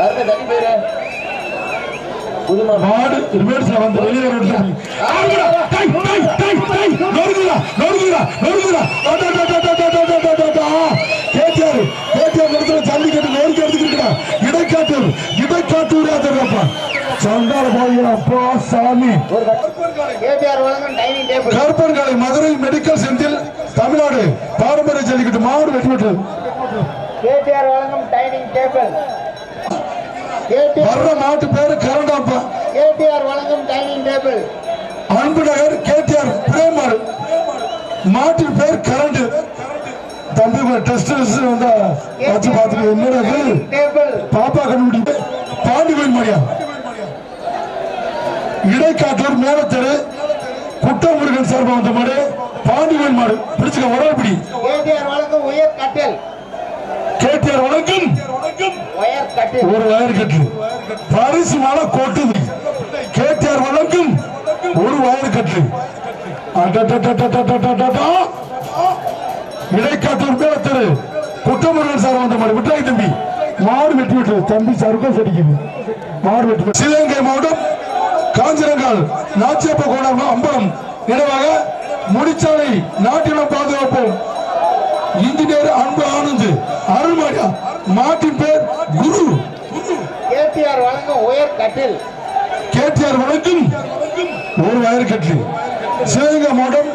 அடுத்த தனி பேரு. புதுமா மாடு ரிவர்ஸ்ல வந்து வெளியே ரோட்ல ஆடுடா டை டை டை டை நொறுங்குடா நொறுங்குடா நொறுங்குடா. டா டா டா டா டா டா டா டா டா கேட்டியார் கேட்டியார் இடத்துல ஜல்லிக்கட்டு நொறுக்கி எடுத்துக்கிட்டா இடைக்காட்டூர் இடைக்காட்டூர் ஆதரப்பா சண்டால போய் அப்பா சாமி. கருப்பன்காலை மதுரை மெடிக்கல் சென்றில் தமிழ்நாடு பாரம்பரிய ஜல்லிக்கட்டு மாடு வெற்றி பெற்றது கேபிஆர் வழங்கும் டைனிங் டேபிள். வர்ற மாட்டு பேரு கரண்டாப்பா கேபிஆர் வழங்கும் dining table. Anbu Nagar KTR பிரேமாள் மாட்டின் பேர் கரண்ட். தம்பி டெஸ்ட் வந்தா வச்சு பார்த்துட்டு என்னடா பாப்பா கண்டுபிடி பாண்டி கோயில் மாடியா இடைக்காட்டூர் மேலத்தெரு. குட்டமுருகன் சார்பா வந்த மாடு. பாண்டி கோயில் மாடு. பிடிச்சுக்க கேபிஆர் வழங்கும் உயர் கட்டில். ஓட்டியார் உனக்கும் ஒரு வயர் பரிசு மழை கொட்டுது. கேட்டியார் வழங்கும் ஒரு வயர் கட்டு இடைக்காட்டூர் குட்டமுருகன் சார் வந்த மாதிரி. விட்டாய் தம்பி. மாடு வெட்டி விட்டு. தம்பி சருக்கம் சடிக்குது. மாடு வெட்டி சிவகங்கை மாவட்டம் காஞ்சிரங்கால் நாச்சியப்ப கோடம் அம்பலம் நினைவாக முடிச்சாலை நாட்டிடம் பாதுகாப்போம். இன்ஜினியர் அன்பு ஆனந்த் அருள்மாடியா மாட்டின் பேர் குரு. கேபிஆர் வழங்கும் உயர் கட்டில். கேடிஆர் வணக்கம் ஒரு வயர் கட்டு சிவகங்கை மாவட்டம்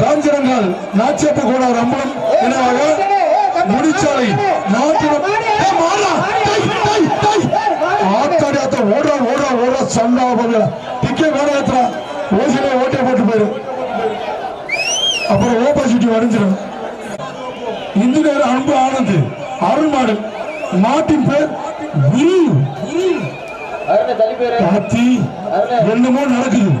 காஞ்சிரங்கால் நாச்சியப்ப கோடார் அம்பலம் நினைவாக முடிச்சாலை. டேய். ஆத்தாடி ஆத்தா ஓடுறா ஓடுறா ஓடுறா சண்டா போகல டிக்கே வேற ஏத்துறா. ஓசில ஓட்டை போட்டு போயிரு. அப்புறம் ஓபாசிட்டி வரைஞ்சிடும் இன்ஜினியர் அன்பு ஆனந்த் அருள்மாடு. மாட்டின் பேர் குரு. என்னமோ நடக்குது.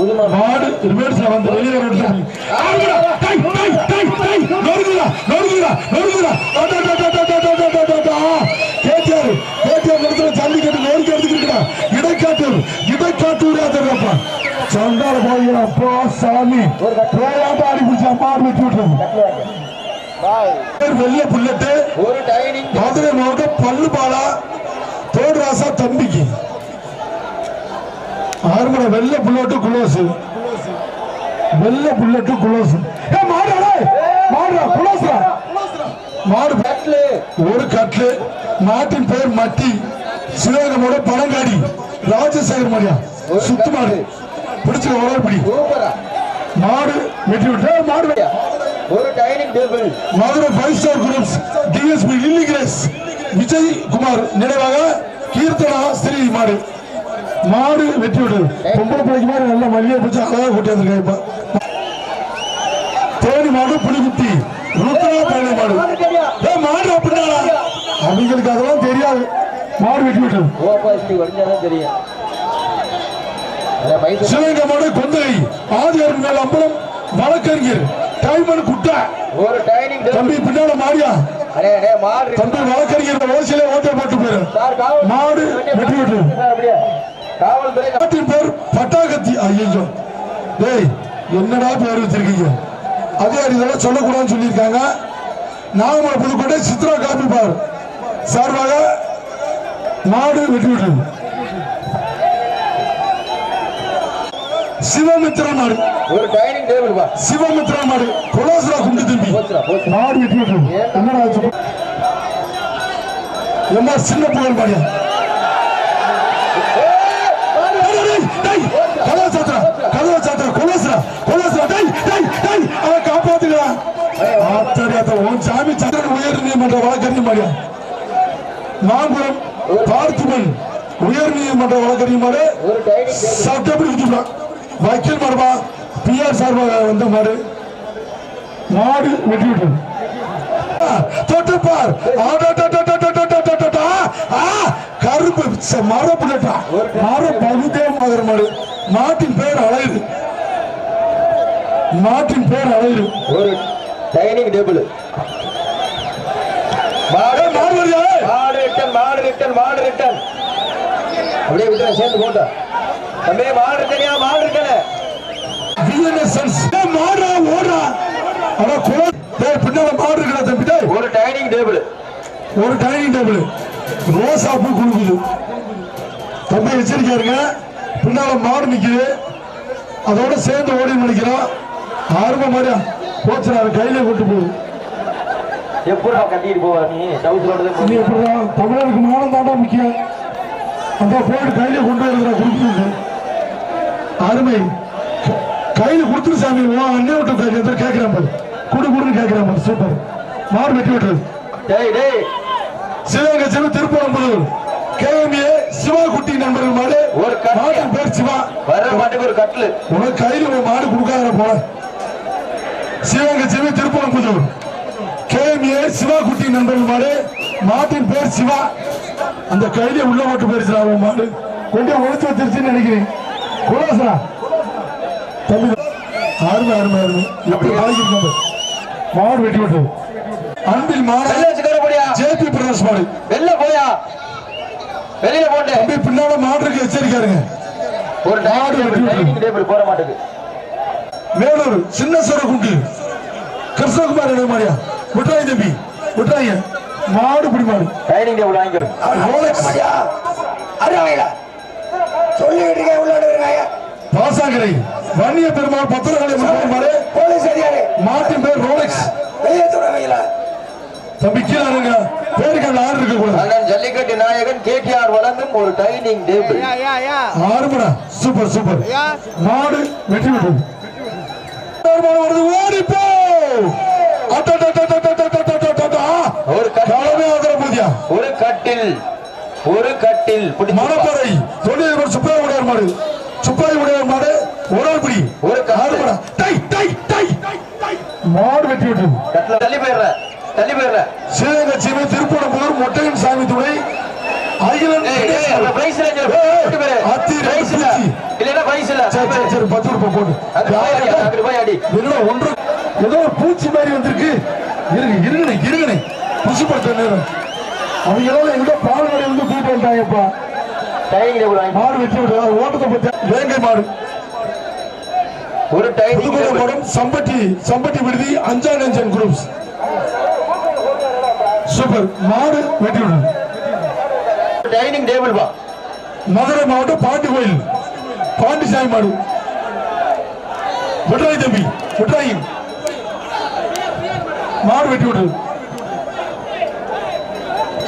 மாடு ரிவர்ஸ்ல வந்து வெளியே வந்து ஆடுடா டை டை டை டை நோடுடா நோடுடா நோடுடா டட டட டட டட டட டட கேட்டியார் கேட்டியார் நடத்துல ஜல்லிக்கட்டு நோடுக்கு எடுத்துக்கிட்டா இடைக்காட்டூர் இடைக்காட்டூர் சாமி. போயாட்ட அடி பிடிச்சா மாடு வெட்டி விட்டுறது வெள்ள புல்லட்டு. ஒரு டைனிங் மதுரை மாவட்டம் பல்லு பாலா தோடு ராசா தம்பிக்கு. ஆறுமலை வெள்ள புல்லட்டு குளோசு வெள்ள புல்லட்டு குளோசு மாடு ஒரு கட்லு மாட்டின் பேர் மட்டி. சிவகங்கோட பழங்காடி. ராஜசேகர் மரியா சுத்து மாடு. பிடிச்சு உடற்படி சூப்பரா மாடு வெற்றி விட்டு மாடு ஒரு dining table Madurai five star groups DSP Lilly Grace Vijay Kumar நினைவாக கீர்த்தனா ஸ்ரீ மாடு. மாடு வெட்டி விடு பொம்பளை பிள்ளைக்கு மாதிரி நல்ல மல்லியை பிடிச்சி அழகாக கூட்டி வந்திருக்காங்க தேனி மாடு புளிக்குத்தி ருத்ரா பேனை மாடு. ஏ மாடு அப்படின்னா அவங்களுக்கு அதெல்லாம் தெரியாது. மாடு வெட்டி விட்டு தெரியும் சிவகங்கை மாடு கொந்தை. ஆதியார் மேல் அம்பலம் வழக்கறிஞர். டைமன் குட்டா. ஒரு டைனிங் தம்பி பின்னால மாடியா? மாடு தம்பி வழக்கறிஞர் ஓசியில ஓட்ட போட்டு போயிரு. மாடு வெட்டி விட்டு காவல்துறை பேர் பட்டாகத்தி ஐயோ டேய் என்னடா பேர் வச்சிருக்கீங்க? அதிகாரி இதெல்லாம் சொல்லக்கூடாதுன்னு சொல்லியிருக்காங்க. Nagamalai Pudukkottai Chitra coffee bar. சார்பாக மாடு விட்டு சிவமித்ரா மாடு. ஒரு டைனிங் டேபிள் பா சிவமித்ரா மாடு. குலாசுரா குண்டு போச்சு மாடு விட்டு என்னடா? எம்மா சின்ன புகழ் மாடியா சாமி சந்திரன் உயர் நீதிமன்ற வழக்கறிஞர் மாடியா? நாங்குளம் பார்த்திபன் உயர் நீதிமன்ற வழக்கறிஞர் மாடு. சட்டப்படி விதிப்பான் வக்கீல் மாடுமா தொட்டுப்பார். கருப்பு ச- மர பகுதே மகர மாடு மாட்டின் பேர் அழகு. மாட்டின் பேர் அழகு. ஒரு டைனிங் டேபிள் மாடு மாடு? மாடு ரிட்டன் மாடு ரிட்டன் மாடு ரிட்டன் அப்படியே விட்டு சேர்ந்து போட்டா. தம்பி மாடு ரிட்டனியா மாடு VNSS. ஏய், மாடுடா, ஓடுடா. அட, கோ- பின்னால மாடு இருக்குடா தம்பி, டேய். ஒரு டைனிங் டேபிள் ஒரு டைனிங் டேபிள் ரோசா பூ குழுக்குது தம்பி எச்சரிக்கையா இருங்க. பின்னால மாடு நிக்குது. அதோட சேர்ந்து ஓடி நினைக்கிறோம் ஆர்வம் மாதிரியா போச்சுனாரு கையில கொண்டு போகுது எப்படா கட்டிட்டு போவா நீ? டவுசரோட நீ எப்படிடா? தமிழருக்கு மானம் தாண்டா முக்கியம். அந்த போயிட்டு கையில கொண்டு வருகிற கொடுக்குறது அருமை. கையில கொடுத்துரு சாமி. உன் அண்ணன் விட்டு கேட்க கேட்கிறேன் பாரு. குடு குடுன்னு கேட்கிறேன் பாரு. சூப்பர். மாடு வெட்டி விட்டுறது டேய் டேய். சிவகங்கை சிவ திருப்பரம்பலூர். கேஎம்ஏ சிவா குட்டி நண்பர்கள் மாடு ஒரு. மாட்டின் பேர் சிவா. வர்ற மாட்டுக்கு ஒரு கட்லு உனக்கு கையில ஒரு மாடு கொடுக்காத போல. சிவகங்கை சிவ திருப்பரம்பலூர். கேஎம்ஏ சிவா குட்டி நண்பர்கள் மாடு மாட்டின் பேர் சிவா. அந்த கையில உள்ள ஓட்டு போயிருச்சுடா உன் மாடு. கொஞ்சம் உழைச்சு வச்சிருச்சுன்னு நினைக்கிறேன். குலாசரா? தம்பி அருமை அருமை அருமை. எப்படி பழகிருக்கோம். மாடு வெட்டி விட்டது அன்பில் மாடு. ஜேபி பிரதர்ஸ் மாடு. வெளில போயா? வெளியில போட்டு தம்பி பின்னால மாடு இருக்கு எச்சரிக்காருங்க. ஒரு டைனிங் டேபிள் போற மாட்டுக்கு. வேலூர் சின்ன குண்டு. கிருஷ்ணகுமார் என்ன மாதிரியா? விட்டுறாங்க தம்பி விட்டுறாங்க மாடு பிடி மாடு. டைனிங் டேபிள் வாங்கிக்கிறோம் ரோலக்ஸ் சொல்லிட்டு இருக்கேன் உள்ள இருக்காங்க பாசாங்கரை வன்னிய பெருமாள் பத்திரகாளி முருகன் மாடு. போலீஸ் அதிகாரி. மாட்டின் பேர் ரோலக்ஸ் வெளியே தொடங்கல தம்பிக்கியா இருங்க பேர்கள் ஆறு இருக்க கூடாது அண்ணன் ஜல்லிக்கட்டு நாயகன் கேடிஆர் வழங்கும் ஒரு டைனிங் டேபிள். ஆறுபடா சூப்பர் சூப்பர். மாடு வெற்றி பெற்றது. வருது. ஓடி போ ஒரு ஒரு கட்டில். ஒரு கட்டில். மரப்பறை தொழில் சுப்பைய உடையார் மாடு. சுப்பைய உடையார் மாடு ஒரு பிடி ஒரு கார்படா டை டை டை. மாடு வெட்டி விட்டு கட்டில தள்ளி போயிடுற. தள்ளி போயிடல சிவகட்சுமி திருப்பூரம்பூர் மொட்டையன் சாமி துணை. அகிலன் பிரைஸ் அத்தி பிரைஸ் இல்ல. இல்லனா பிரைஸ் இல்ல. சரி சரி சரி 10 ரூபாய் போடு. ஒன்று ஏதோ ஒரு பூச்சி மாதிரி வந்திருக்கு. இருங்க இருங்கனே இருங்கனே புசுப்படுத்த நேரம். அவங்க எல்லாம் வந்து பூ பண்ணிட்டாங்கப்பா டைனிங் மாடு வச்சு ஓட்டத்தை பத்தி வேங்கை மாடு. ஒரு டைனிங் டேபிள் சம்பட்டி சம்பட்டி விடுதி அஞ்சான் நஞ்சன் குரூப்ஸ் சூப்பர். மாடு வெற்றி விடு dining table பா. மதுரை மாவட்டம் பாண்டி கோயில். பாண்டிசாமி மாடு. விட்ராய் தம்பி விட்ராய் மாடு வெட்டி விட்டு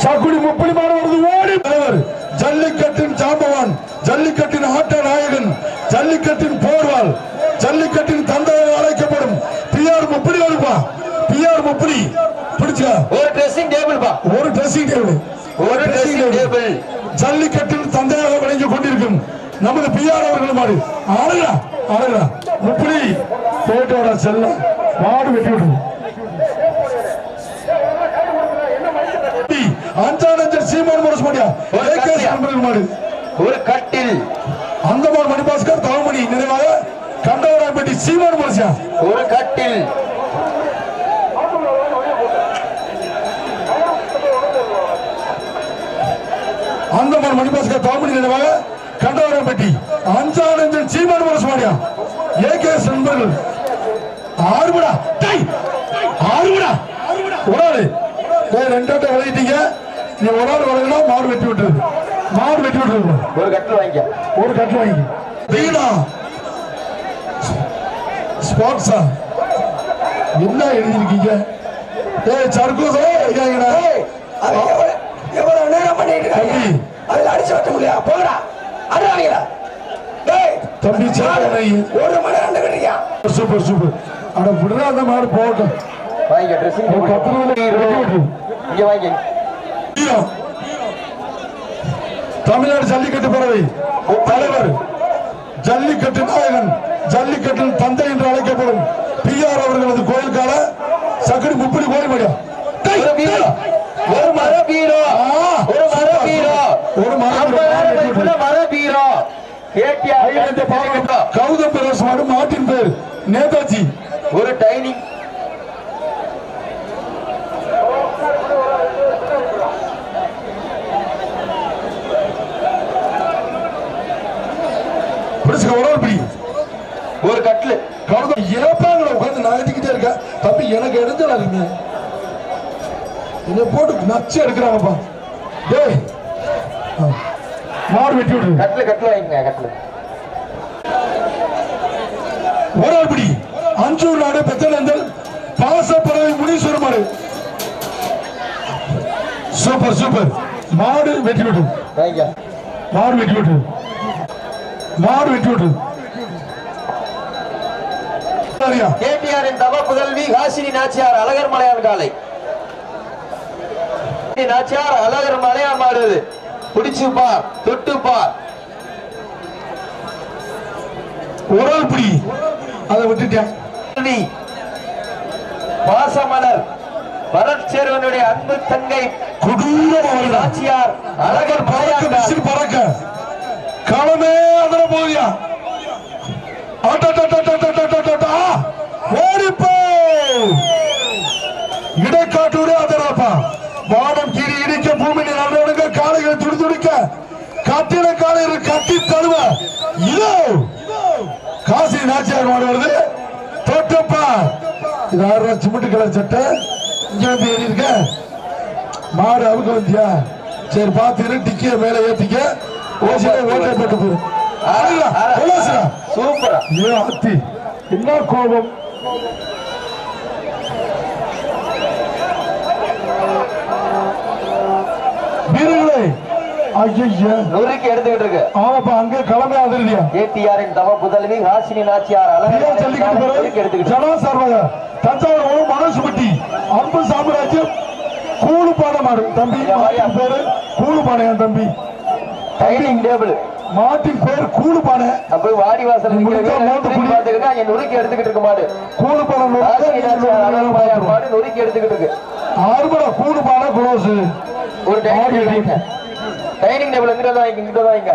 சாக்குடி முப்படி மாடு வருது. ஓடி. தலைவர் ஜல்லிக்கட்டின் ஜாம்பவான் ஜல்லிக்கட்டின் ஆட்ட நாயகன் ஜல்லிக்கட்டின் போர்வால் ஜல்லிக்கட்டின் தந்தையாக அழைக்கப்படும் பிஆர் முப்படி வருப்பா பிஆர் முப்படி பிடிச்சா ஒரு dressing table பா. ஒரு ட்ரெஸ்ஸிங் டேபிள் ஒரு dressing table. ஜல்லிக்கட்டில் தந்தையாக விளங்கி கொண்டிருக்கும் நமது பிஆர் அவர்கள் மாடு ஆளுடா ஆளுடா முப்படி போட்டோட செல்ல. மாடு வெட்டி விடுது அஞ்சானஞ்சர் சீமான் முரசு மாடியா மாடு ஒரு கட்டில். அந்தமான் மணிபாஸ்கர் தவமணி நினைவாக கண்டவராம்பட்டி சீமான் முரசியா ஒரு கட்டில். அந்தமான் மணிபாஸ்கர் தவமணி நினைவாக கண்டவராம்பட்டி அஞ்சானஞ்சன் சீமான் முரசு மாடியா. ஏகேஎஸ் நண்பர்கள் ஆறுபடா டை ஆறுபடா ஆளு டேய், ரெண்டு ஆட்டை விளையிட்டீங்க. நீ ஒரு ஆள் விளையினா மாடு வெட்டி விட்டுருது மாடு வெட்டி விட்டுருது ஒரு கட்டில் வாங்கிக்க. ஒரு கட்டு வாங்கி வீணா. ஸ்பாட்ஸா? என்ன எழுதிருக்கீங்க ஏய் சர்க்கோஸ் ஐயாங்கடா அது எவ்வளவு- எவ்வளவு நேரம் பண்ணிட்டு இருக்காங்க தம்பி. அதுல அடிச்சு வைக்க முடியா போங்கடா. அடிவாங்களா டேய் தம்பி சர்க்கோனை ஒரு மணி நேரம் கட்டிருக்கியா சூப்பர் சூப்பர் அட விடுறா அந்த மாடு போகட்டும். வாங்கிக்க ட்ரெஸ்ஸிங் ஒரு பத்து ரூபாய் வெட்டி விட்டுரு இங்க வாங்கிக்க. வீரம். தமிழ்நாடு ஜல்லிக்கட்டு பறவை. தலைவர். ஜல்லிக்கட்டு நாயகன். ஜல்லிக்கட்டின் தந்தை என்று அழைக்கப்படும் பி ஆர் அவர்களது கோயில் கால சக்கடி முப்படி கோடி மடியா ஒரு மர பீரோ. ஒரு மர பீரோ. ஒரு மர பீரோ. கௌதம் பிரகாஷ் மாடு மாட்டின் பேர். நேதா இதை போட்டு நச்சு எடுக்கிறாங்கப்பா. டேய். மாடு வெட்டி விடு. கட்டில் கட்டில் வாங்கிக்கங்க கட்டில். ஒரு பிடி அஞ்சூர் நாடு பெத்தனந்தல். பாசப்பறவை முனீஸ்வரர் மாடு. Super super. மாடு வெட்டி விடு. வாங்கிக்க மாடு வெட்டி விடு. மாடு வெட்டி விடு. சரியா கேடிஆரின் தவ புதல்வி ஹாசினி நாச்சியார் அழகர் மலையான் காலை. நாச்சியார் அழகர் மலையான் மாடுது பிடிச்சு பார் தொட்டு பார் ஒரு ஆள் பிடி அதை விட்டுட்டேன் பாசமலர் பரட்சேர்வனுடைய அன்பு தங்கை கொடூரமா நாச்சியார் அழகர் பறக்க பறக்க களமே அதிர போதியா ஓடிப்போ கீறி இடிக்க பூமி நல்லவனுங்க காளைகளை துடி துடிக்க கட்டிட காளைகளை கட்டி தழுவ. இதோ காசி நாச்சியார் மாடு வருது. தொட்டப்பா. இது ஆறு சிமெண்ட் கலர் சட்டை. இங்க வந்து ஏறி இருக்க மாடு அவுக்க வந்தியா? சரி பாத்துரு டிக்கிய மேல ஏத்திக்க. ஓசில ஓட்டை போட்டு போயிரு. சூப்பரா. ஏன் அத்தி. என்ன கோபம்? நொறுக்கி எடுத்துக்கிட்டு இருக்கு ஆமாப்பா அங்க கிளம்பி அதிரலையா கேடிஆரின் தவ புதல்வி ஹாசினி நாச்சியார் ஜல்லிக்கட்டு எடுத்துக்கிட்டு. ஜனா சார்பாக தஞ்சாவூர் ஓடும் மனோஜ்பட்டி அன்பு சாம்ராஜ்யம் கூழுப்பானை மாடு தம்பி மாட்டின் பேரு கூழுப்பானை என் தம்பி? டைனிங் டேபிள் மாட்டின் பேர் நான் போய் வாடி வாசல் அங்க நொறுக்கி எடுத்துக்கிட்டு இருக்கு மாடு அழகர் மலையான் மாடு நொறுக்கி எடுத்துக்கிட்டு இருக்கு ஆறுபடா கூழுப்பானை குளோஸ் ஒரு டைனிங் டைனிங் டேபிள் எங்கிட்ட தான் வாங்கி இங்கிட்ட தான் வாங்க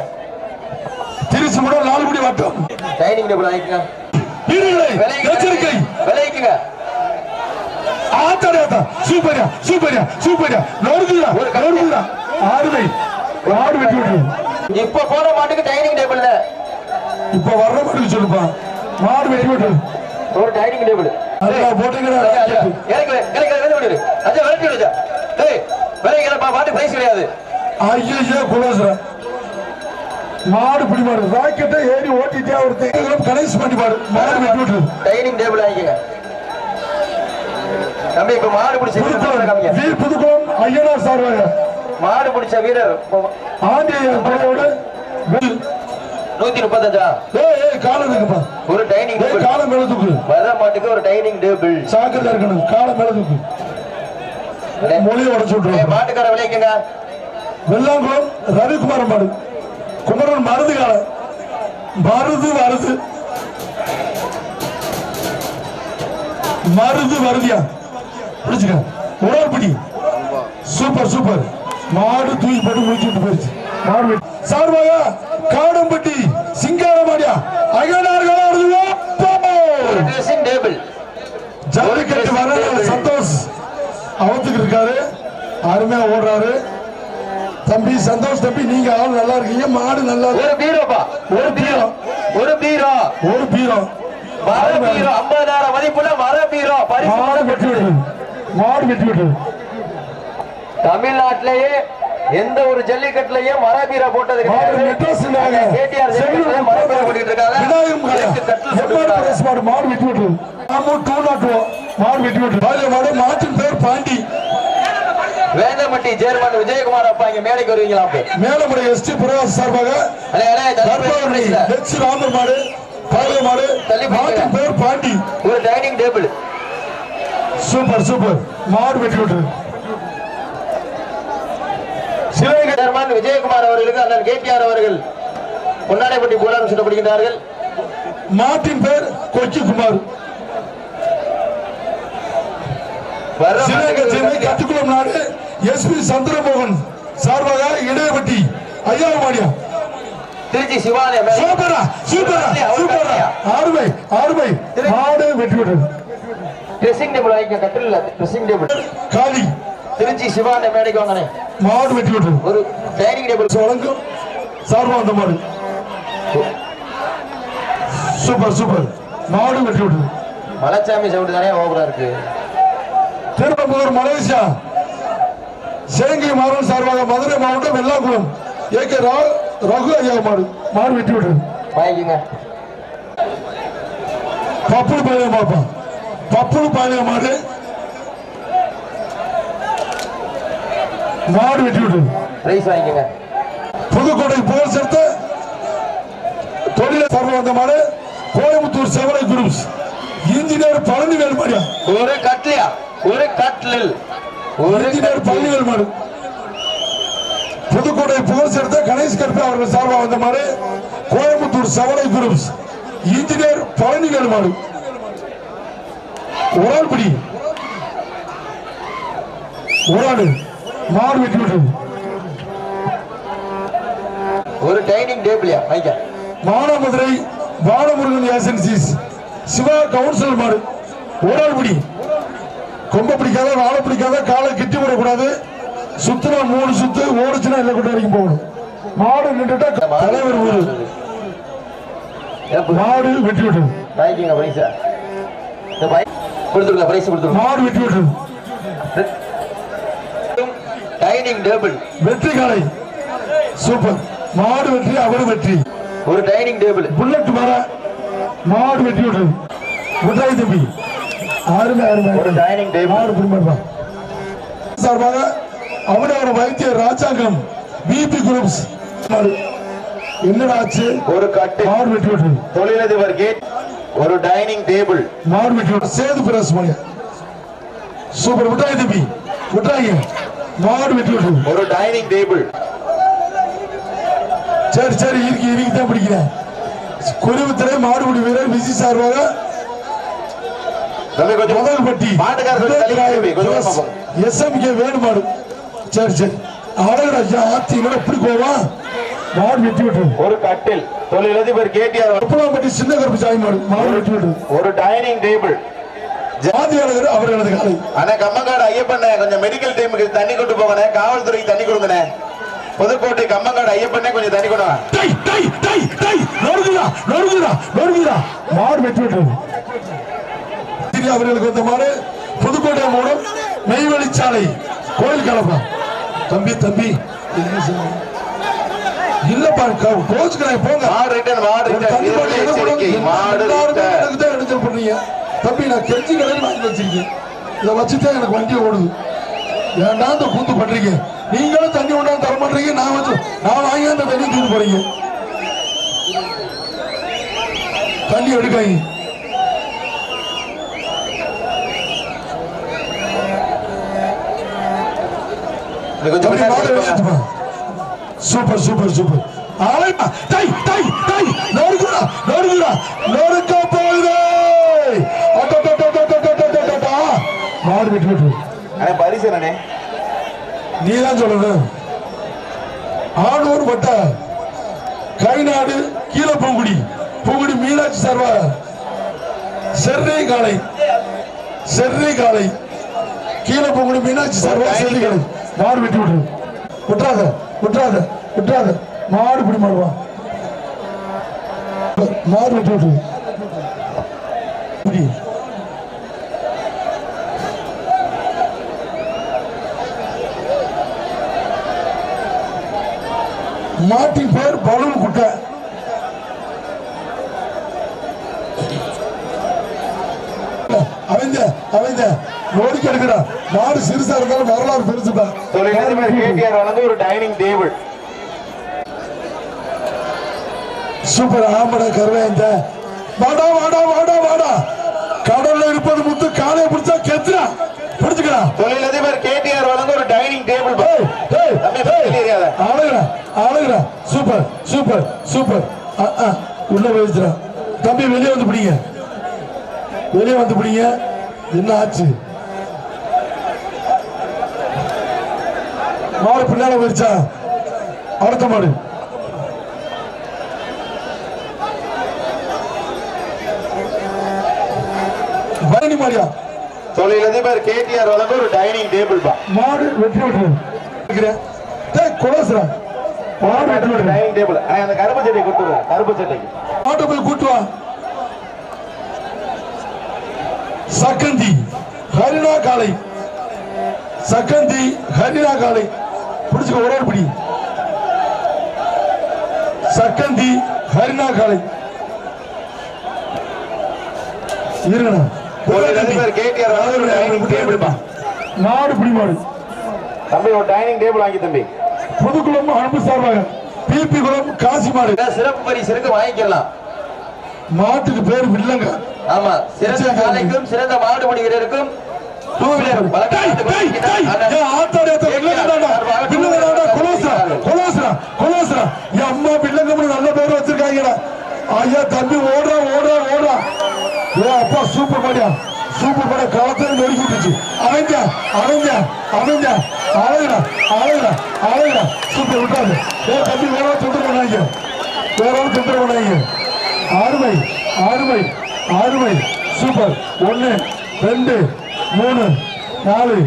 திருச்சி கூட நாலுபடி வட்டம். டைனிங் டேபிள் வாங்கிக்கங்க. எச்சரிக்கை. விளைவிக்குங்க ஆத்தாடியாத்தா சூப்பரியா சூப்பரியா சூப்பரியா. நொறுக்குதா நொறுக்குதா ஆறுமை ஆடு வெட்டி விட்டு இப்ப போற மாட்டுக்கு டைனிங் டேபிள்ல இப்ப வர்ற மாதிரி சொல்லுப்பா. மாடு வெட்டி விட்டு ஒரு டைனிங் டேபிள் நல்லா போட்டுக்கிறா இறக்கல இறக்கல வெளிய விடு அஜய் விரட்டி விடுச்சா டேய் விளைவிக்கிறப்பா மாட்டு பிரைஸ் கிடையாது. ஐயோ குலோசரா மாடு பிடி மாடு ராக்கெட்டை ஏறி ஓட்டிட்டே ஒரு தேங்கம் கணேஷ் பண்ணி மாடு மாடு வெட்டி விட்டு டைனிங் டேபிள் வாங்கிக்கங்க. தம்பி இப்ப மாடு பிடிச்ச வீரர் வீர் புதுக்குளம் ஐயனார் சார்பாக. மாடு பிடிச்ச வீரர் வெல். நூத்தி முப்பத்தஞ்சா? ஏய் காலம் இருக்குப்பா. ஒரு டைனிங் டேபிள் காலம் மேல தூக்கு. வர மாட்டுக்கு ஒரு டைனிங் டேபிள் சாக்கிரதா இருக்கணும். காலம் மேல தூக்கு. மொழியை உடச்சு விட்டுருவோம். மாட்டுக்கார விளைவிக்குங்க வெள்ளாங்குளம் ரவிக்குமார் மாடு குமரன் மருது கால. மருது வருது மருது வருதியா பிடிச்சுக்க ஆள் பிடி சூப்பர் சூப்பர். மாடு தூக்கி போட்டு முடிச்சு விட்டு போயிருச்சு. மாடு. சார்பாக காடம்பட்டி சிங்கார மாடியா அகனார்கள் ஜல்லிக்கட்டு வர சந்தோஷ் அவத்துக்கு இருக்காரு. அருமையா ஓடுறாரு. தம்பி சந்தோஷ் தம்பி நீங்க ஆள் நல்லா இருக்கீங்க மாடு நல்லா ஒரு பீரோப்பா. ஒரு பீரோ. ஒரு பீரோ. ஒரு பீரோ. மர பீரோ. ஐம்பதாயிரம் மதிப்புள்ள மர பீரோ. பரிசு மாடு வெட்டி விட்டு மாடு வெட்டி விட்டு தமிழ்நாட்டிலேயே எந்த ஒரு ஜல்லிக்கட்டுலயும் மர பீரோ போட்டது மாடு வெட்டி விட்டு நாம டூ நாட் மாடு வெட்டி விட்டு பாலிய மாடு மாட்டின் பேர் பாண்டி. வேந்தமட்டி சேர்மன் விஜயகுமார் அப்பா இங்க மேடைக்கு வருவீங்களா மேலமுறை எஸ்டி பிரகாஷ் சார்பாக ராமர் மாடு பாலிய மாடு பேர் பாண்டி. ஒரு டைனிங் டேபிள். Super super. மாடு வெட்டி விட்டு. சிவகங்கை சேர்மன் விஜயகுமார் அவர்களுக்கு அண்ணன் கேடிஆர் அவர்கள் பொன்னாடைப்பட்டி போராட்டம் சுட்டப்படுகின்றார்கள் மாட்டின் பேர் கொச்சி குமார் சிவகங்கை கத்துக்குளம் நாடு எஸ்பி சந்திரமோகன் சார்பாக இடையப்பட்டி ஐயா மாடியா திருச்சி சிவாலய மேல சூப்பரா சூப்பரா. சூப்பரா ஆறுமை ஆறுமை மாடு விட்டு ட்ரெஸ்ஸிங் டேபிள் வாங்கிக்க கட்டில் இல்ல. ட்ரெஸ்ஸிங் டேபிள் காலி. திருச்சி சிவாலய மேடைக்கு மாடு வெட்டி விட்டு ஒரு டைனிங் டேபிள் வழங்கும் சார்பா அந்த மாடு. Super super. மாடு வெட்டி விட்டு மலைச்சாமி சவுண்ட் தானே ஓவரா இருக்கு. திருப்பம்பூர் மலேசியா. சேங்கை மாறன் சார்பாக மதுரை மாவட்டம் வெள்ளாக்குளம் ஏ கே ரகு ஐயா மாடு மாடு வெட்டி விடுறது பப்புனு பாளையம் பார்ப்பான் பப்புனு பாளையம் மாடு மாடு வெட்டி விடுறது புதுக்கோட்டை புகழ் சேர்த்த தொழில சார்பாக வந்த மாடு கோயம்புத்தூர் செவலை குரூப்ஸ். இன்ஜினியர் பழனிவேல் மாடியா ஒரு கட்லியா? ஒரு கட்லில் இன்ஜினியர் பழனிவேல் மாடு. புதுக்கோட்டை புகழ் சேர்த்த கணேஷ் கற்பே அவர்கள் சார்பாக வந்த மாடு. கோயம்புத்தூர் செவலை குரூப்ஸ். இன்ஜினியர் பழனிவேல் மாடு. ஆள் பிடி ஆள் மாடு வெட்டி விட்டது ஒரு டைனிங் டேபிள்யா வாங்கிக்க மானாமதுரை பாலமுருகன் ஏஜென்சிஸ் சிவா கவுன்சிலர் மாடு. பிடி கொம்ப பிடிக்காத வாழை பிடிக்காத காலை கிட்டி விடக்கூடாது. சுத்துனா மூணு சுத்து ஓடுச்சுன்னா இல்லை கொண்டு வரைக்கும் போகணும். மாடு நின்றுட்டா தலைவர் ஊரு. மாடு வெட்டி விட்டது. மாடு வெட்டி விட்டது. Dining table. வெற்றி காலை. சூப்பர். மாடு வெற்றி அவரு வெற்றி. ஒரு டைனிங் டேபிள். புல்லட் வர மாடு வெட்டி விட்டது. முட்டாய் தம்பி. அருமை அருமை ஒரு டைனிங் டேபிள் மாடு பிடிமாடுவா சார்பாக அவனோட வைத்தியர் ராஜாங்கம் பிபி குரூப்ஸ் என்னடா ஆச்சு ஒரு கட்டு. வெட்டி விட்டது தொழிலதிபர் கேட். ஒரு டைனிங் டேபிள் வெட்டி விட்டது சேது பிரஸ் மணியா சூப்பர். முட்டாய் தம்பி முட்டாய் மாடு வெட்டி விட்டது ஒரு டைனிங் டேபிள் சரி சரி. இருக்கு இருக்கு தான் பிடிக்கிறேன். குருவித்துறை மாடுபிடி வீரர் விசி சார்பாக முதல் பட்டி ஓரமா போங்க. எஸ்எம்கே வேணுமாடு சரி சரி. அழகடா ஆத்தி என்னடா இப்படி போவா? மாடு வெட்டி விட்டுரு ஒரு கட்டில். தொழிலதிபர் கேடிஆர் உப்பலாம்பட்டி சின்ன கருப்பு சாய் மாடு. மாடு வெட்டி விட்டுரு ஒரு டைனிங் டேபிள். ஜாதி அழகர் அவர் எனது காலை. அண்ணா கம்மங்காடு ஐயப்பண்ணே கொஞ்சம் மெடிக்கல் டீமுக்கு தண்ணி கொண்டு போங்கண்ணே. காவல்துறைக்கு தண்ணி கொடுங்கண்ணே. புதுக்கோட்டை கம்மங்காடு ஐயப்பண்ணே கொஞ்சம் தண்ணி கொண்டு வாங்க டை டை டை டை நொறுங்குதா நொறுங்குதா நொறுங்குதா மாடு வெட்டி விட்டுரு திரி அவர்களுக்கு வந்த மாடு புதுக்கோட்டை மூலம் மெய்வெளிச்சாலை கோயில் கலப்பா. தம்பி தம்பி? இல்லப்பா கோச்சுக்கிறேன் போங்க. எடுத்து பண்ணீங்க தம்பி நான் கெஞ்சி கடையில் வாங்கி வச்சிருக்கேன். இதை வச்சுதான் எனக்கு வண்டி ஓடுது. ஏன்டா இந்த கூத்து பண்றீங்க? நீங்களும் தண்ணி கொண்டாந்து தர மாட்டீங்க. நான் வந்து நான் வாங்கி அந்த தண்ணி தூக்கி போறீங்க. தண்ணி எடுக்காங்க சூப்பர் சூப்பர் சூப்பர் ஆலைமா டை டை டை. நோடுகுடா நோடுகுடா நோடுக்க போகுது. மாடு விட்டு விட்டு அண்ணே பரிசு அண்ணே நீ தான் சொல்லணும் ஆணூர் வட்ட கைநாடு கீழே பூங்குடி பூங்குடி மீனாட்சி சர்வ செர்ரி காலை செர்ரி காலை கீழே பூங்குடி மீனாட்சி சர்வ செர்ரி காலை மாடு வெட்டி விட்டுரு விட்டுறாத விட்டுறாத விட்டுறாத. மாடு பிடி மாடுவா மாடு வெட்டி விட்டுரு பிடி. மாட்டின் பேர் பலூன் குட்டை. அவந்த அவந்த நோடிக்கு எடுக்கிறா மாடு சிறுசா இருந்தாலும் வரலாறு தொழிலதிபர் கேடிஆர் வழங்க ஒரு டைனிங் டேபிள். சூப்பர் ஆம்படா கருவேந்த வாடா வாடா வாடா வாடா. கடல்ல இருப்பது முத்து காலையை பிடிச்சா கெத்துறா. பிடிச்சுக்கிறா தொழிலதிபர் கேடிஆர் வழங்க ஒரு டைனிங் டேபிள். ஆளுகிறா ஆளுகிறா சூப்பர் சூப்பர் சூப்பர். உள்ள போயிடுச்சுடா தம்பி வெளியே வந்து பிடிங்க. வெளியே வந்து பிடிங்க. என்ன ஆச்சு? மாடு பின்னால போயிருச்சா அடுத்த மாடு. பரணி மாடியா? தொழிலதிபர் கேடிஆர் வழங்க ஒரு டைனிங் டேபிள் பா. மாடு வெற்றி விட்டுரு டேய் கொலசுரா. மாடு வெற்றி டைனிங் டேபிள். அந்த கருப்பு சட்டை கொடுத்துருங்க கருப்பு சட்டைக்கு. ஆட்டோ போய் கூட்டு வா. சக்கந்தி ஹரிணா காலை சக்கந்தி ஹரினா காலை பிடிச்சுக்க ஒரு பிடி. சக்கந்தி ஹரினா காலை இருங்கண்ணா. நாடு பிடி மாடு தம்பி. ஒரு டைனிங் டேபிள் வாங்கி தம்பி. புதுக்குளம் அன்பு சார்பாக பிபி குளம் காசி மாடு சிறப்பு பரிசு இருக்கு வாங்கிக்கலாம். மாட்டுக்கு பேர் வில்லங்க. ஆமா சிறந்த காலைக்கும் சிறந்த மாடுபிடி வீரருக்கும் டூ வீலர் அம்மா வில்லங்கம்னு நல்ல பேர் வச்சிருக்காங்கடா. ஐயா தம்பி ஓடுறா ஓடுறா ஓடுறா. ஏ அப்பா சூப்பர் பாடியா சூப்பர் பாடியா களத்துல நொறுக்கி விட்டுச்சு. அவங்க அவங்க அவங்க அழகுடா அழகுடா அழகுடா சூப்பர் விட்டாது ஏ தம்பி வேற தொந்தரவு பண்ணாங்க வேற தொந்தரவு பண்ணாங்க அருமை அருமை அருமை. சூப்பர். ஒன்னு ரெண்டு மூணு நாலு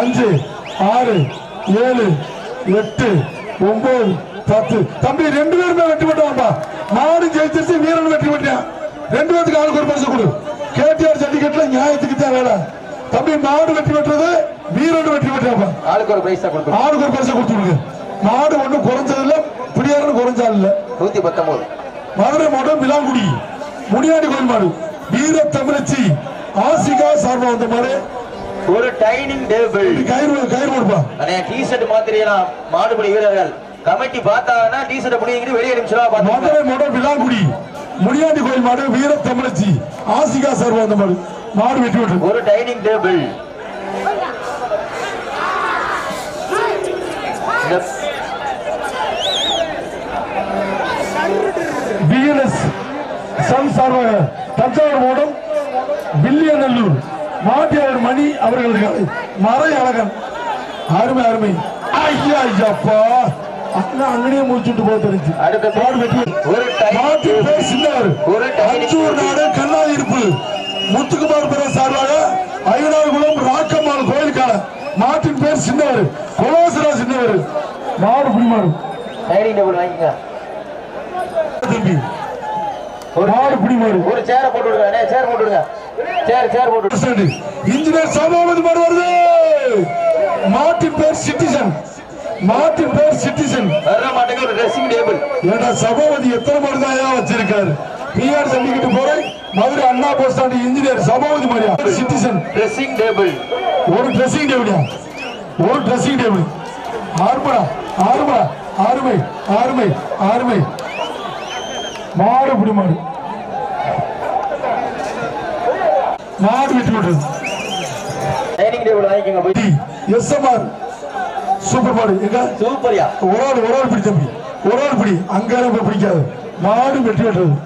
அஞ்சு ஆறு ஏழு எட்டு ஒன்பது பத்து. தம்பி ரெண்டு பேருமே வெற்றி பெற்றான்பா மாடு ஜெயிச்சிருச்சு வீரன் வெற்றி பெற்றான். ரெண்டு பேருக்கு ஆளுக்கு ஒரு பரிசு கொடு. கேடிஆர் ஜல்லிக்கட்டுல நியாயத்துக்கு தான் வேலை. தம்பி மாடு வெற்றி பெற்றது வீரன் வெற்றி பெற்றாப்பா ஆளுக்கு ஒரு பிரைஸ் கொடுக்கும் ஆளுக்கு ஒரு பரிசு கொடுத்து மாடு ஒண்ணும் குறைஞ்சது இல்ல பிடியாருன்னு குறைஞ்சா இல்ல நூத்தி பத்தொன்பது. மதுரை மாவட்டம் விலாங்குடி முனியாண்டி கோயில் மாடு வீர தமிழச்சி ஆசிகா சார்பா வந்த மாடு. ஒரு டைனிங் டேபிள் கயிறு கயிறு கொடுப்பா. அண்ணே டி ஷர்ட் மாத்திரையெல்லாம் மாடுபிடி வீரர்கள். கமிட்டி பார்த்தாங்கன்னா டி ஷர்ட் முடிங்கிட்டு வெளியே நிமிஷம் பார்த்து மதுரை மாவட்டம் விலாங்குடி முனியாண்டி கோயில் மாடு வீர தமிழச்சி ஆசிகா சார்பா வந்த மாடு. மாடு வெட்டி விட்டு ஒரு டைனிங் டேபிள் பிஎன்எஸ் சன் சார்பாக தஞ்சாவூர் மாவட்டம் வில்லியநல்லூர் மாட்டியார் மணி அவர்களுக்கு மறை அழகன். அருமை அருமை. ஐயா ஐயாப்பா. அண்ணா அங்கனே முடிச்சுட்டு போக தெரிஞ்சு. அடுத்த ஒரு சின்னவர் ஒரு டைனிங் அஞ்சூர் நாடு கண்ணாடி இருப்பு. முத்துக்குமார் பிற சார்பாக ஐயனார்குளம் ராக்கம்மாள் கோயிலுக்கான மாட்டின் பேர் சின்னவர். கொலோசரா சின்னவர். மாடு புடிமாடு டைனிங் டேபிள் வாங்கிக்க. திருப்பி மாடு புடிமாடு ஒரு சேரை போட்டு விடுங்க. அண்ணே சேர் போட்டு விடுங்க. சேர் சேர் போட்டு இன்ஜினியர் சபாபதி மாடு வருது. மாட்டின் பேர் சிட்டிசன். மாட்டின் பேர் சிட்டிசன். வர்ற மாட்டுக்கு ஒரு ட்ரெஸ்ஸிங் டேபிள் ஏடா சபாபதி எத்தனை மாடு தான் வச்சிருக்காரு? பிஆர் சொல்லிக்கிட்டு போறேன். Madurai Anna bus stand engineer Sabapathi மாடியா சிட்டிசன். ட்ரெஸ்ஸிங் டேபிள் ஒரு ட்ரெஸ்ஸிங் டேபிளா ஒரு ட்ரெஸ்ஸிங் டேபிள் ஆறுமடா ஆறுமடா ஆறுமை ஆறுமை ஆறுமை. மாடு புடி மாடு. மாடு விட்டு விடுறது. டைனிங் டேபிள் வாங்கிக்கோங்க போய். எஸ்எம்ஆர் சூப்பர் மாடு. எங்க? சூப்பர்யா. ஒரு ஆள் ஒரு ஆள் பிடி தம்பி ஒரு ஆள் பிடி. அங்க போய் பிடிக்காது. மாடு வெட்டி வெட்டுறது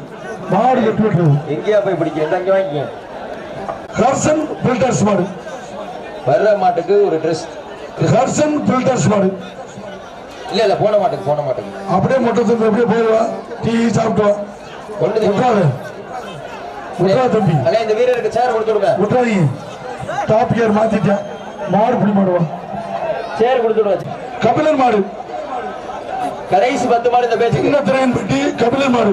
மாடு வெட்டி வெட்டுறது எங்கேயா போய் பிடிக்கிறேன் அங்கே வாங்கிக்கங்க. ஹர்சன் பில்டர்ஸ் மாடு. வர்ற மாட்டுக்கு ஒரு ட்ரெஸ் ஹர்சன் பில்டர்ஸ் மாடு. இல்ல இல்ல போன மாட்டுக்கு போன மாட்டுக்கு அப்படியே மொட்டை தம்பி அப்படியே போயிடுவா. டீ சாப்பிட்டு வா. ஒன்று விட்றாத விட்றா தம்பி. இந்த வீரருக்கு சேர் கொடுத்து விடுங்க. விட்றாதீங்க டாப் கியர் மாத்திட்டேன். மாடு பிடி மாடுவா. சேர் கொடுத்து விடுங்க கபிலன் மாடு. கடைசி பத்து மாடு இந்த பேச்சுக்கு சின்ன திரையன் பெட்டி கபிலன் மாடு.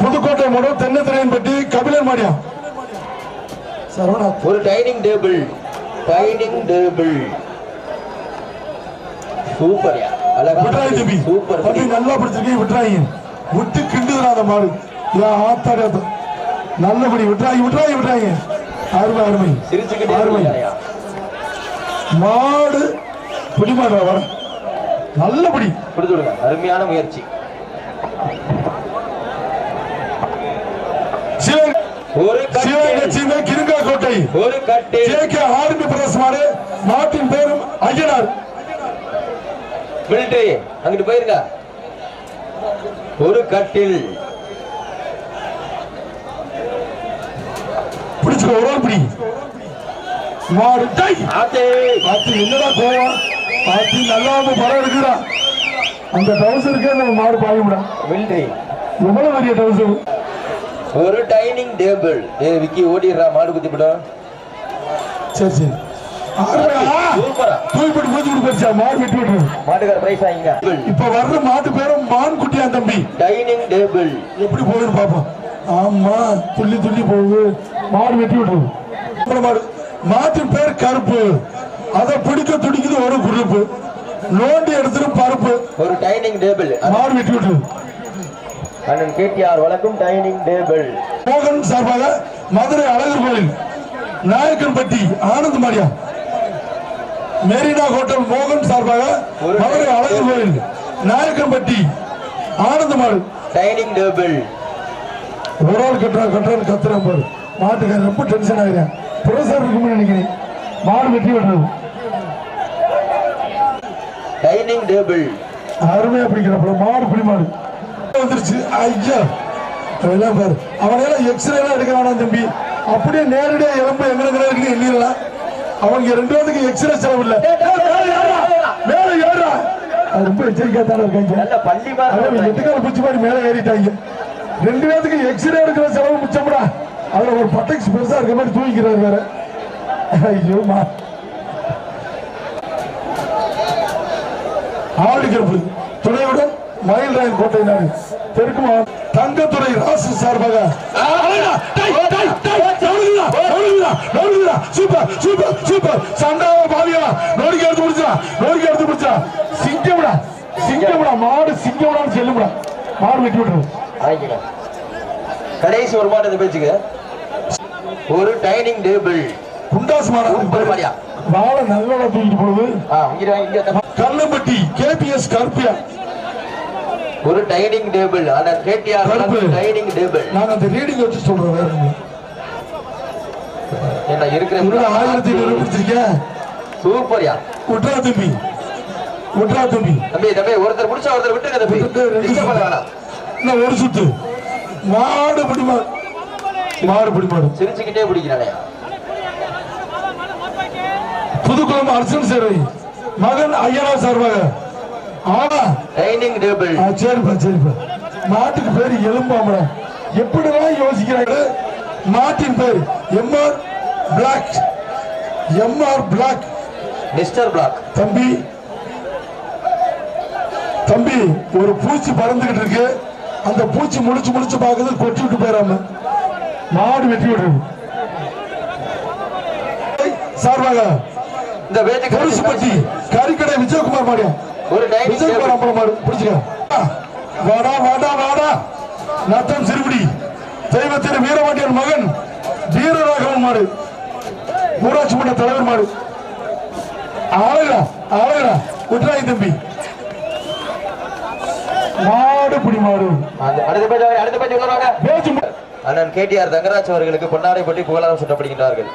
புதுக்கோட்டை மாடு தென்னை திரையன் பெட்டி கபிலன் மாடியா? சரவணா. ஒரு டைனிங் டேபிள் டைனிங் டேபிள் சூப்பர்யா விட்றாய் தம்பி. சூப்பர் தம்பி. நல்லா பிடிச்சிருக்கீங்க விட்றாங்க விட்டு கிண்டுதுடா அந்த மாடு ஆத்தாடி ஆத்தா. நல்லபடி விட்றாங்க விட்றாங்க விட்றாங்க அருமை அருமை. அருமை. மாடு பிடி மாடுறா வர. நல்லபடி. விடுங்க. அருமையான முயற்சி. ஒரு கட்சியுமே கிருங்கா கோட்டை. ஒரு கட்டில் ஜே கே ஆர்மி பிரதேச மாடு. நாட்டின் பேரும் ஐயனார் மிலிட்டரி அங்கிட்டு போயிருங்க. ஒரு கட்டில். பிடிச்சுக்கோ ஒரு பிடி. மாடு டை ஆத்தே. பாத்து என்னடா கோவம்? பாத்து நல்லா படம் எடுக்கிறா அந்த டவுசருக்கே நம்ம மாடு பாயும்டா. மிலிட்டரி எவ்வளவு பெரிய டவுசர்? ஒரு டைனிங் டேபிள். ஏ விக்கி ஓடிடுறா மாடு குத்தி விடும் சரி சரி. ஆறுடா. சூப்பரா. தூக்கி போட்டு மூஞ்சி போட்டு போச்சா மாடு வெட்டி விட்டுரு. மாட்டுக்கார பிரைஸ் வாங்கிங்க. இப்ப வர்ற மாட்டு பேரும் மான் குட்டியா தம்பி. டைனிங் டேபிள் எப்படி போகுதுன்னு பாப்போம். ஆமா துள்ளி துள்ளி போகுது. மாடு வெட்டி அப்புறம் மாடு மாட்டின் பேர் கருப்பு. அதை பிடிக்க துடிக்குது ஒரு குரூப் நோண்டி எடுத்துட்டு பருப்பு. ஒரு டைனிங் டேபிள் மாடு வெட்டி விட்டு அண்ணன் கேடிஆர் வழக்கும் டைனிங் டேபிள் மோகன் சார்பாக மதுரை அழகர் கோயில். நாயக்கன்பட்டி ஆனந்த் மாரியா. மெரினா ஹோட்டல் மோகன் சார்பாக மதுரை அழகர் கோயில் நாயக்கன்பட்டி ஆனந்த் மாடு டைனிங் டேபிள் ஒரு ஆள் கட்டுறா கட்டுறான்னு கத்துறேன் பாரு. மாட்டுக்காரன் ரொம்ப டென்ஷன் ஆகிறேன் ப்ரொஃபஸர் இருக்கும்னு நினைக்கிறேன். மாடு வெட்டி விடுறது. டைனிங் டேபிள் அருமையா பிடிக்கிறப்ப மாடு பிடி மாடு. வந்துருச்சு. ஐயா அதெல்லாம் பாரு. அவனையெல்லாம் எக்ஸ்ரே எல்லாம் எடுக்க வேணாம் தம்பி. அப்படியே நேரடியா எலும்பு எங்க இருக்குன்னு எண்ணிடலாம். அவங்க ரெண்டு பேருக்கு எக்ஸ்ரே செலவு இல்ல. மேல ஏறா ரொம்ப எச்சரிக்கையா தானே இருக்காங்க. எட்டுக்கால பூச்சி மாதிரி மேல ஏறிட்டாங்க? ரெண்டு பேத்துக்கு எக்ஸ்ரே எடுக்கிற செலவு மிச்சம்டா. அதுல ஒரு பட்டெக்ஸ் பெருசா இருக்க மாதிரி தூங்கிக்கிறாரு வேற. ஐயோமா ஆளுகருப்பு துணையுடன் மயில்ராயன் கோட்டை தெற்கு மாவட்டம் தங்கத்துறை ராசு சார்பாக. Super super super. சண்டாவ பாவியா நோடிக்க எடுத்து முடிச்சா நோடிக்க எடுத்து முடிச்சா சிங்கம்டா சிங்கம்டா மாடு சிங்கம்டான்னு செல்லும்டா. மாடு வெட்டி ஆகிக்கலாம் கடைசி ஒரு மாட்டு பேச்சுக்கு. ஒரு டைனிங் டேபிள். குண்டாஸ் மாடு. வாழை நல்லா தூக்கிட்டு போடுது. கல்லம்பட்டி கேபிஎஸ் கருப்பியா. ஒரு டைனிங் டேபிள் கருப்பு. வழக்கும் டைனிங் டேபிள் நாங்க அந்த ரீடிங் வச்சு சொல்றோம் வேற. என்ன இருக்கிற ஆயிரத்தி ஐநூறு பிடிச்சிருக்கேன் சூப்பர்யா விட்றா தம்பி. விட்றா தம்பி. தம்பி தம்பி ஒருத்தர் முடிச்சா ஒருத்தர் விட்டுங்க தம்பி. ஒரு சுத்து. மாடு பிடி மாடு மாடு பிடி மாடு சிரிச்சுக்கிட்டே பிடிக்கிறானே. புதுக்குளம் அரசன் சேவை. மகன் ஐயனா சார்பாக. ஆனா டைனிங் டேபிள் சரிப்பா சரிப்பா. மாட்டுக்கு பேரு எலும்பாமடா எப்படிலாம் யோசிக்கிறாங்க மாட்டின் பேர் MR black MR black mister black தம்பி. தம்பி ஒரு பூச்சி பறந்துகிட்டு இருக்கு. அந்த பூச்சி முடிச்சு முடிச்சு பாக்குது கொட்டி விட்டு போயிடாம மாடு வெட்டி விடுறது சார்பாக இந்த பேச்சுக்கு பொருசுப்பட்டி கறிக்கடை விஜயகுமார் மாடியா. அப்புறம் மாடு பிடிச்சுக்க. வாடா வாடா வாடா. நத்தம் சிறுபடி தெய்வத்தின் வீரபாண்டியன் மகன் வீரராகவன் மாடு. ஊராட்சி மன்ற தலைவர் மாடு. ஆளுடா ஆளுடா விட்டுறாய் தம்பி. மாடு பிடி மாடு. அடுத்த பேச்சு பேச்சு அண்ணன் கேடிஆர் தங்கராஜ் அவர்களுக்கு பொன்னாடை பற்றி புகழாரம் சுட்டப்படுகின்றார்கள்.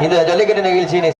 இந்த ஜல்லிக்கட்டு நிகழ்ச்சியினை